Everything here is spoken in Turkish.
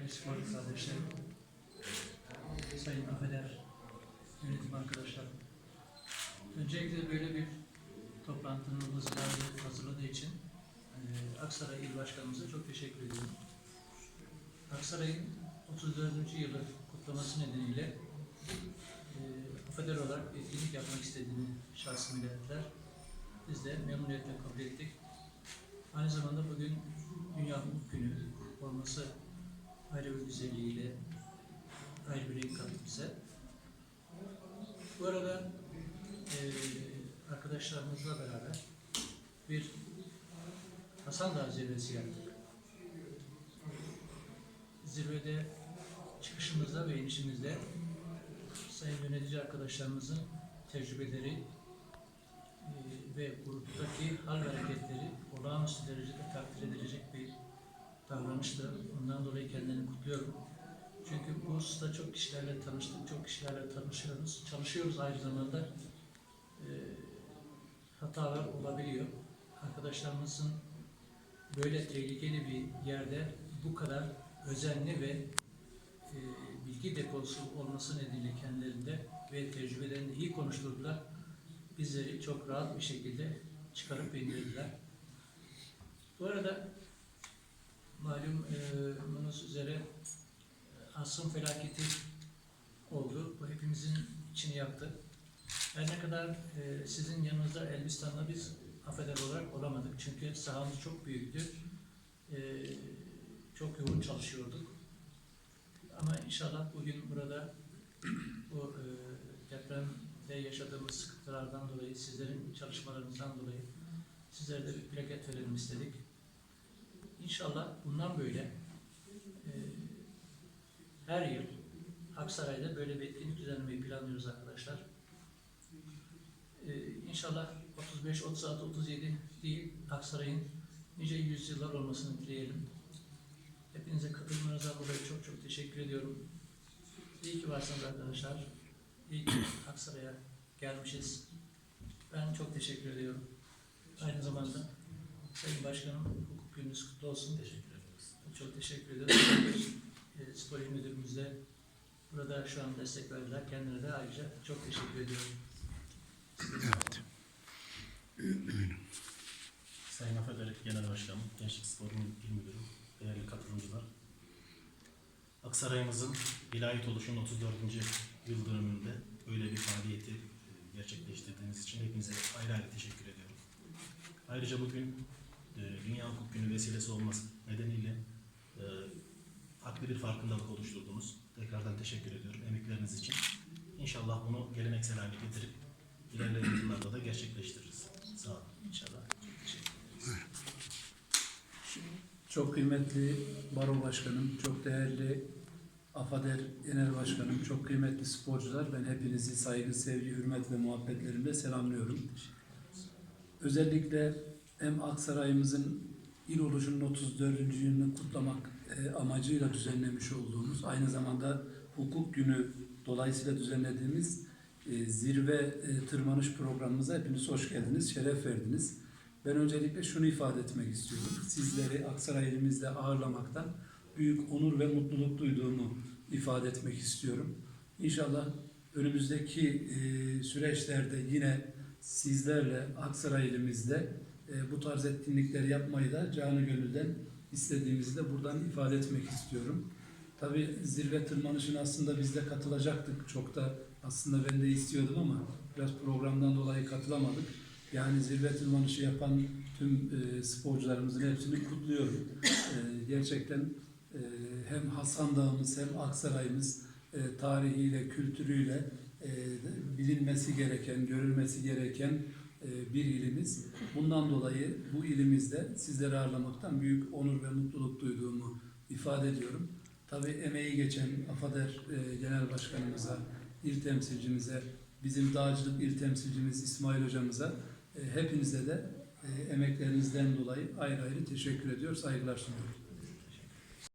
değerli sporcu kardeşlerim, sayın affeder yönetim arkadaşlarım. Öncelikle böyle bir toplantının hazırladığı, hazırladığı için e, Aksaray İl Başkanımıza çok teşekkür ediyorum. Aksaray'ın 34. yılı kutlaması nedeniyle e, affeder olarak etkinlik yapmak istediğini şahsım ilettiler. Biz de memnuniyetle kabul ettik. Aynı zamanda bugün Dünya Hukuk Günü olması ayrı bir güzelliğiyle ayrı bir renk kattı bize. Bu arada eee arkadaşlarımızla beraber bir Hasan Dağı zirvesi yaptık. Zirvede çıkışımızda ve inişimizde sayın yönetici arkadaşlarımızın tecrübeleri eee, ve gruptaki hal hareketleri olağanüstü derecede takdir edilecek bir davranıştı. Ondan dolayı kendilerini kutluyorum. Çünkü bu hususta çok kişilerle tanıştık, çok kişilerle tanışıyoruz, çalışıyoruz aynı zamanda. Eee, hatalar olabiliyor. Arkadaşlarımızın böyle tehlikeli bir yerde bu kadar özenli ve e, bilgi deposu olması nedeniyle kendilerinde ve tecrübelerinde iyi konuşturdular. Bizleri çok rahat bir şekilde çıkarıp indirdiler. Bu arada malum e, üzere e, asrın felaketi oldu. Bu hepimizin içini yaktı. Her ne kadar e, sizin yanınızda Elbistan'da biz affeder olarak olamadık. Çünkü sahamız çok büyüktü. Çok yoğun çalışıyorduk. Ama inşallah bugün burada bu depremde yaşadığımız sıkıntılardan dolayı, sizlerin çalışmalarınızdan dolayı sizlere de bir plaket verelim istedik. İnşallah bundan böyle e, her yıl Aksaray'da böyle bir etkinlik düzenlemeyi planlıyoruz arkadaşlar. Ee, inşallah 35, 36, 37 değil, Aksaray'ın nice yüzyıllar olmasını dileyelim. Hepinize katılmanıza dolayı çok çok teşekkür ediyorum. İyi ki varsınız arkadaşlar. İyi ki Aksaray'a gelmişiz. Ben çok teşekkür ediyorum. Aynı zamanda Sayın Başkanım gününüz kutlu olsun. Teşekkür ederiz. Çok teşekkür ederim. e, Spor İl Müdürümüz de burada şu an destek verdiler. Kendilerine de ayrıca çok teşekkür ediyorum. Sayın Affeder Genel Başkanım, Gençlik Spor İl Müdürü, değerli katılımcılar. Aksaray'ımızın vilayet oluşunun 34. yıl dönümünde böyle bir faaliyeti e, gerçekleştirdiğiniz için hepinize ayrı ayrı teşekkür ediyorum. Ayrıca bugün Dünya Hukuk Günü vesilesi olması nedeniyle e, haklı bir farkındalık oluşturdunuz. Tekrardan teşekkür ediyorum emekleriniz için. İnşallah bunu geleneksel hale getirip ilerleyen yıllarda da gerçekleştiririz. Sağ olun. İnşallah. Çok kıymetli Baro Başkanım, çok değerli AFADER Genel Başkanım, çok kıymetli sporcular. Ben hepinizi saygı, sevgi, hürmet ve muhabbetlerimle selamlıyorum. Özellikle hem Aksaray'ımızın il oluşunun 34. yılını kutlamak e, amacıyla düzenlemiş olduğumuz, aynı zamanda hukuk günü dolayısıyla düzenlediğimiz e, zirve e, tırmanış programımıza hepiniz hoş geldiniz, şeref verdiniz. Ben öncelikle şunu ifade etmek istiyorum. Sizleri Aksaray elimizde ağırlamaktan büyük onur ve mutluluk duyduğumu ifade etmek istiyorum. İnşallah önümüzdeki süreçlerde yine sizlerle Aksaray elimizde e, bu tarz etkinlikleri yapmayı da canı gönülden istediğimizi de buradan ifade etmek istiyorum. Tabi zirve tırmanışına aslında biz de katılacaktık. Çok da aslında ben de istiyordum ama biraz programdan dolayı katılamadık. Yani zirve tırmanışı yapan tüm e, sporcularımızın hepsini kutluyorum. E, gerçekten e, hem Hasan Dağımız hem Aksaray'ımız e, tarihiyle, kültürüyle e, bilinmesi gereken, görülmesi gereken bir ilimiz. Bundan dolayı bu ilimizde sizleri ağırlamaktan büyük onur ve mutluluk duyduğumu ifade ediyorum. Tabii emeği geçen AFADER e, Genel Başkanımıza, il temsilcimize, bizim dağcılık il temsilcimiz İsmail Hocamıza e, hepinize de e, emeklerinizden dolayı ayrı ayrı teşekkür ediyor, saygılar sunuyorum.